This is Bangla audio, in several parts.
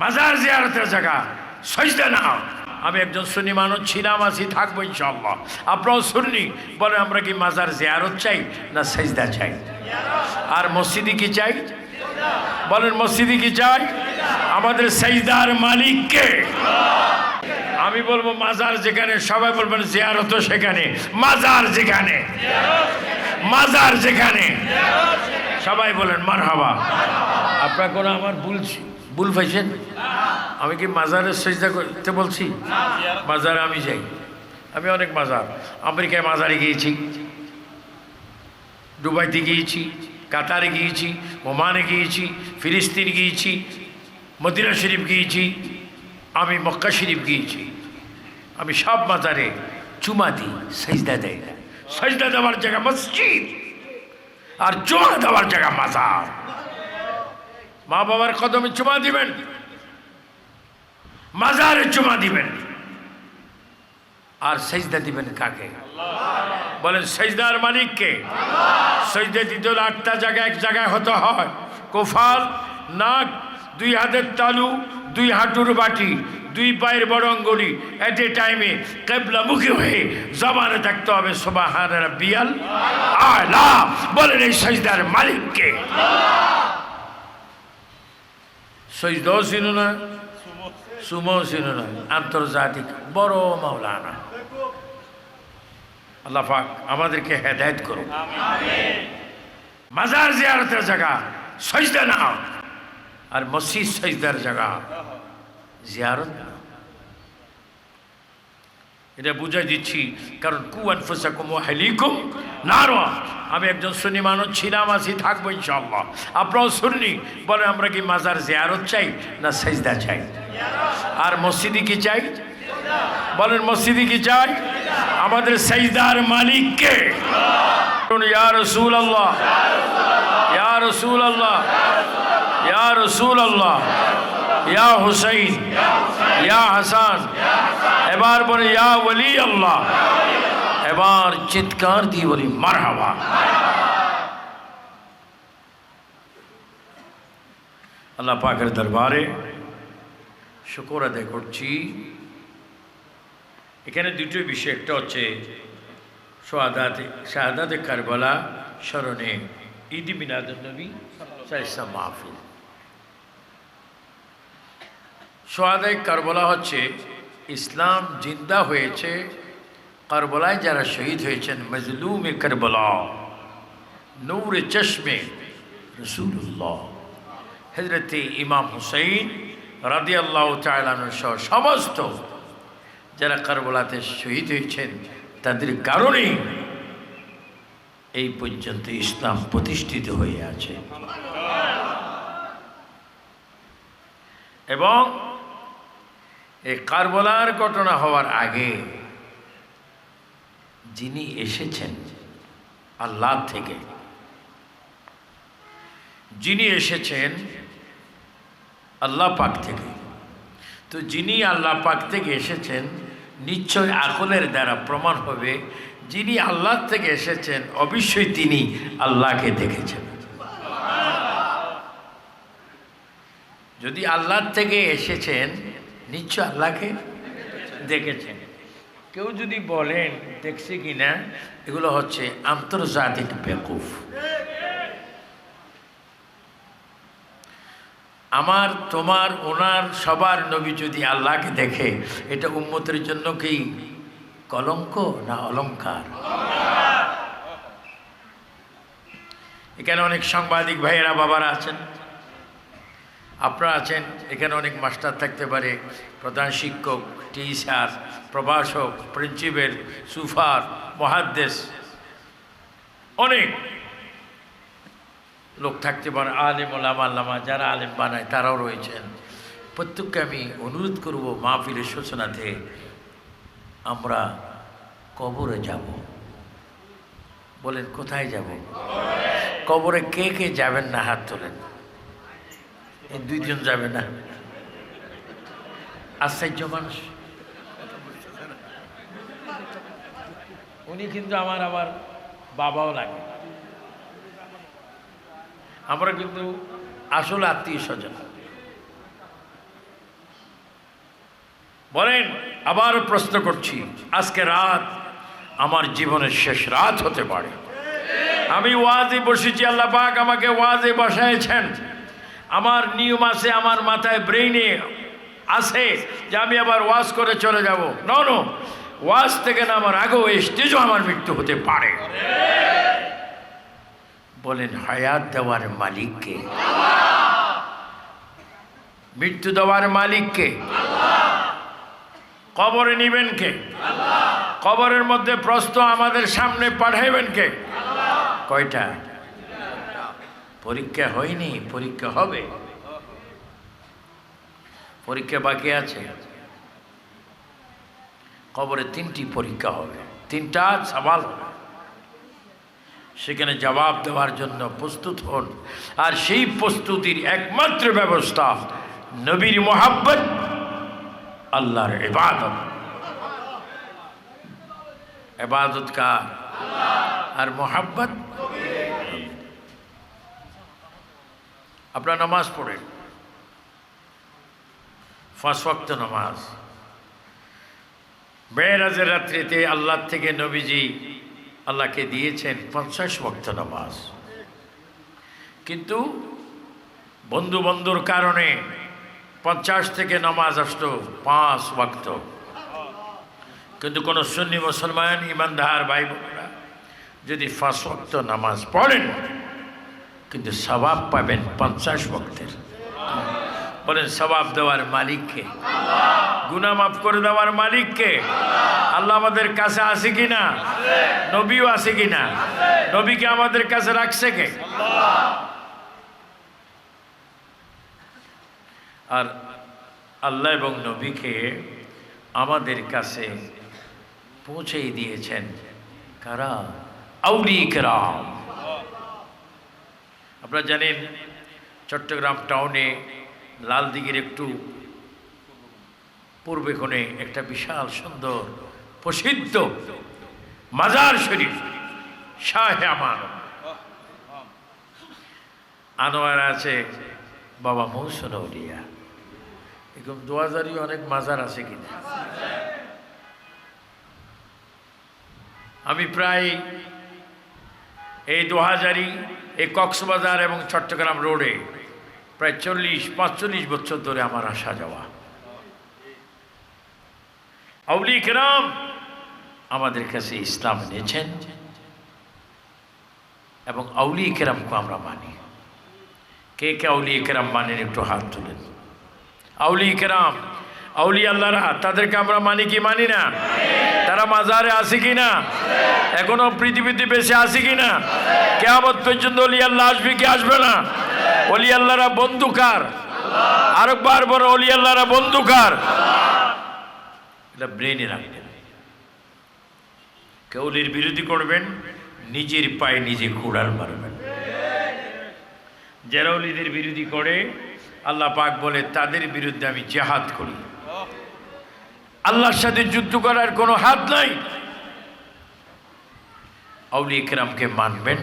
মাজার জিয়ারতের জায়গা, সজদা নাও। আমি একজন সুন্নি মানুষ ছিলাম, আছি, থাকব ইনশাল্লাহ আপনারাও শুননি বলে আমরা কি মাজার জিয়ারত চাই না সেজদা চাই? আর মসজিদে কি চাই? বলেন, মসজিদে কি চাই? আমাদের সেজদার মালিককে আমি বলব, মাজার যেখানে, সবাই বলবেন, জিয়ারত সেখানে, মাজার যেখানে মাজার যেখানে। সবাই বলেন মার হাবা আপনার কোনো আমার ভুল ভুল পাইছেন? আমি কি মাজারের চেষ্টা করতে বলছি? মাজারে আমি যাই। আমি অনেক মাজার। আমেরিকায় মাজারে গিয়েছি। দুবাইতে গিয়েছি। কাতারে গিয়েছি। ওমানে গিয়েছি। ফিলিস্তিন গিয়েছি। মদিনা শরীফ গিয়েছি। আমি মক্কা শরীফ গিয়েছি। আমি সব মাজারে চুমা দিই, সেজদা দেয় না সেজদা দেওয়ার জায়গা মসজিদ। আর চুমা দেওয়ার জায়গা মাজার। মা বাবার কদমে চুমা দিবেন। মাজারে চুমা দিবেন। আর সেজদা দিবেন কাকে? বলেন, সেজদার মালিককে সেজদা দিতে হলে আটটা জায়গায় এক জায়গায় হতে হয়। কোফাল, নাক, দুই হাতের তালু, দুই হাঁটুর বাটি, দুই পায়ের বড় অঙ্গুলি এট এ টাইমে কেবলামুখী হয়ে জমানে থাকতে হবে সোবাহান বিয়াল। বলেন, এই সেজদার মালিককে সজদাও ছিল না সুমো ছিল না আন্তর্জাতিক বড় মাওলানা। আল্লাহ পাক আমাদেরকে হেদায়ত করুন মাজার জিয়ারতের জায়গা সজদা নাও। আর মসজিদ সজদার জায়গা জিয়ারত না এটা বুঝাই দিচ্ছি কারণ কুয়ান ফুসাকুম হেলিকুম নারো আমি একজন সুন্নি মানুষ ছিলাম, আছি, থাকব ইনশাল্লাহ আপনারাও শুননি বলে আমরা কি মাজার জিয়ারত চাই না সেজদা চাই? আর মসজিদে কি চাই? বলেন, মসজিদে কি চাই? আমাদের সেজদার মালিককে। ইয়া রসুল আল্লাহ ইয়া রসুল আল্লাহ ইয়া রসুল আল্লাহ ইয়া হুসাইন। ইয়া হাসান। এবার বলে ইয়া ওলি আল্লাহ এবার চিৎকার দিয়ে বলি, মারহাবা। আল্লাহ পাকের দরবারে শুকর আদায় করছি। এখানে দুটো বিষয়, একটা হচ্ছে সোয়াদাতে শাহাদাতে কারবালা স্মরণে ঈদ মিনাদুলনবী সাইসা মাহফিল। সোয়াদায় কারবলা হচ্ছে ইসলাম জিন্দা হয়েছে কারবলায় যারা শহীদ হয়েছেন, মজলুমে কারবলা, নূর চশমে রসুল্লাহ হজরতে ইমাম হুসাইন রাদি আল্লাহ সহ সমস্ত যারা কারবলাতে শহীদ হয়েছেন, তাদের কারণেই এই পর্যন্ত ইসলাম প্রতিষ্ঠিত হয়ে আছে। এবং এই কারবলার ঘটনা হওয়ার আগে যিনি এসেছেন আল্লাহ থেকে, যিনি এসেছেন আল্লাহ পাক থেকে। তো যিনি আল্লাহ পাক থেকে এসেছেন নিশ্চয় আকলের দ্বারা প্রমাণ হবে, যিনি আল্লাহ থেকে এসেছেন অবশ্যই তিনি আল্লাহকে দেখেছেন। যদি আল্লাহ থেকে এসেছেন, নিশ্চয় আল্লাহকে দেখেছেন। কেউ যদি বলেন দেখছি কি না এগুলো হচ্ছে আন্তর্জাতিক বেকুফ। আমার, তোমার, ওনার, সবার নবী যদি আল্লাহকে দেখে, এটা উম্মতের জন্য কি কলঙ্ক না অলঙ্কার? এখানে অনেক সাংবাদিক ভাইয়েরা, বাবারা আছেন। আপনারা আছেন, এখানে অনেক মাস্টার থাকতে পারে, প্রধান শিক্ষক টিচার প্রভাষক প্রিন্সিপাল সুফার, মহাদ্দেশ, অনেক লোক থাকতে পারে, আলেম ওলামা আল্লামা, যারা আলেম বানায়, তারাও রয়েছেন। প্রত্যেককে আমি অনুরোধ করব, মাহফিলের সূচনাতে আমরা কবরে যাব। বলেন, কোথায় যাব? কবরে কে কে যাবেন না হাত তোলেন? এই দুইজন যাবে না। আশ্চর্য মানুষ। উনি কিন্তু আমার আবার বাবাও লাগে। আমরা কিন্তু আসল আত্মীয় স্বজন। বলেন, আবার প্রশ্ন করছি, আজকে রাত আমার জীবনের শেষ রাত হতে পারে। আমি ওয়াজে বসেছি, আল্লাহ পাক আমাকে ওয়াজে বসাইছেন। আমার নিয়ম আছে, আমার মাথায় ব্রেইনে আছে যে আমি আবার ওয়াজ করে চলে যাব। ন ওয়াজ থেকে না আমার আগেও এই স্টেজও আমার মৃত্যু হতে পারে। বলেন, হায়াত দেওয়ার মালিককে মৃত্যু দেওয়ার মালিককে কবরে নিবেন কে? কবরের মধ্যে প্রশ্ন আমাদের সামনে পাঠাইবেন কে? কয়টা? পরীক্ষা হয়নি, পরীক্ষা হবে। পরীক্ষা বাকি আছে। কবরে তিনটি পরীক্ষা হবে, তিনটা সওয়াল হবে। সেখানে জবাব দেওয়ার জন্য প্রস্তুত হন। আর সেই প্রস্তুতির একমাত্র ব্যবস্থা নবীর মোহাব্বত, আল্লাহর ইবাদত। ইবাদত কার? আর মোহাব্বত? আপনার নামাজ পড়েন। পাঁচ ওয়াক্ত নামাজ। বেরাজের রাত্রিতে আল্লাহ থেকে নবীজি আল্লাহকে দিয়েছেন পঞ্চাশ ওয়াক্ত নামাজ। কিন্তু বন্ধু বন্ধুর কারণে পঞ্চাশ থেকে নামাজ আসতো পাঁচ ওয়াক্ত। কিন্তু কোনো সুন্নি মুসলমান, ইমানদার ভাই বোনেরা যদি পাঁচ ওয়াক্ত নামাজ পড়েন কিন্তু সবাব পাবেন পঞ্চাশ ভক্তের। বলেন সবাব দেওয়ার মালিককে গুনা মাফ করে দেওয়ার মালিককে আল্লাহ আমাদের কাছে আসে কি না নবীও আসে কি না নবীকে আমাদের কাছে রাখছে কে? আর আল্লাহ এবং নবীকে আমাদের কাছে পৌঁছেই দিয়েছেন কারা? আউলি কেরাম। আপনারা জানেন চট্টগ্রাম টাউনে লালদিঘির একটু পূর্বে কোণে একটা বিশাল সুন্দর প্রসিদ্ধ মাজার শরীফ, শাহে আমার আনোয়ার আছে বাবা মৌসুন উলিয়া এরকম দু হাজারই অনেক মাজার আছে কিনা। আমি প্রায় এই দু হাজারই এই কক্সবাজার এবং চট্টগ্রাম রোডে প্রায় চল্লিশ, পাঁচচল্লিশ বছর ধরে আমার আসা যাওয়া। আউলি কেরাম আমাদের কাছে ইসলাম এনেছেন এবং আউলি কেরামকে আমরা মানি। কে কে আউলি কেরাম মানেন একটু হাত তুলেন। আউলি কেরাম আউলি আল্লাহরা তাদেরকে আমরা মানি কি মানি না? তারা মাজারে আছে কি না এখনও পৃথিবীতে বেঁচে আছে কি না কেমন পর্যন্ত অলি আল্লাহ আসবে কি আসবে না? অলি আল্লাহরা বন্ধুকার আরেকবার বড় অলি আল্লাহরা বন্ধুকার এটা ব্রেনে রাখবেন। কেউলির বিরোধী করবেন, নিজের পায়ে নিজে কুড়াল মারবেন। যারা অলিদের বিরোধী করে, আল্লাহ পাক বলে, তাদের বিরুদ্ধে আমি জেহাদ করি। আল্লাহর সাথে যুদ্ধ করার কোনো হাত নাই। আউলি ইকরামকে মানবেন।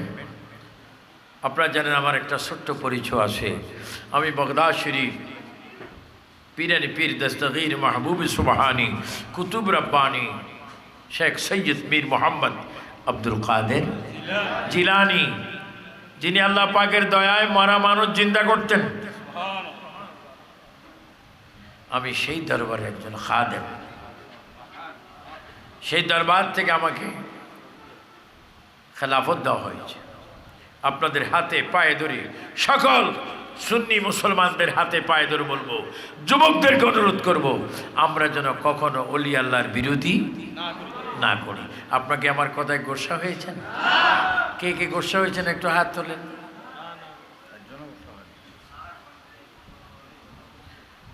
আপনারা জানেন আমার একটা ছোট্ট পরিচয় আছে। আমি বগদাদ শরীফ, পীরানি পীর দস্তগীর মাহবুব সুবহানি, কুতুব রব্বানি, শেখ সৈয়দ মীর মোহাম্মদ আব্দুল কাদের জিলানি, যিনি আল্লাহ পাকের দয়ায় মারা মানুষ চিন্তা করতেন। আমি সেই দরবারে একজন খাদেম। সেই দরবার থেকে আমাকে খেলাফত দেওয়া হয়েছে। আপনাদের হাতে পায়ে ধরে সকল সুন্নি মুসলমানদের হাতে পায়ে ধরে বলব, যুবকদেরকে অনুরোধ করব, আমরা যেন কখনো অলি আল্লাহর বিরোধী না করি। আপনাকে আমার কথায় গোসা হয়েছেন কে কে গোসা হয়েছেন একটু হাত তোলেন।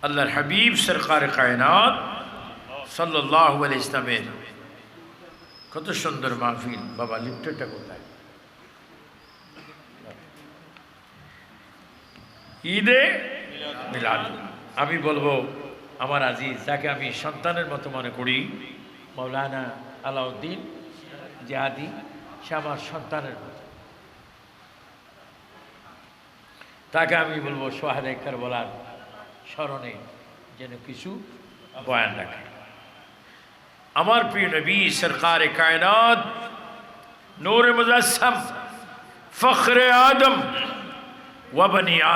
আল্লাহর হাবিব সরকার কায়নাত সাল্লাহ ইসলামের কত সুন্দর মাহফিল। বাবা লিফ্টটা কোথায়? ঈদে মিলাদ। আমি বলব, আমার আজিজ, যাকে আমি সন্তানের মতো মনে করি মৌলানা আলাউদ্দিন জাহাদি, সে আমার সন্তানের মতো। তাকে আমি বলব, সোহাদে বলার স্মরণে যেন কিছু বয়ান রাখে। আমার প্রিয় নবী সরকার কায়নাত নূর মুজাসম ফখরে আদম ওয়াবনি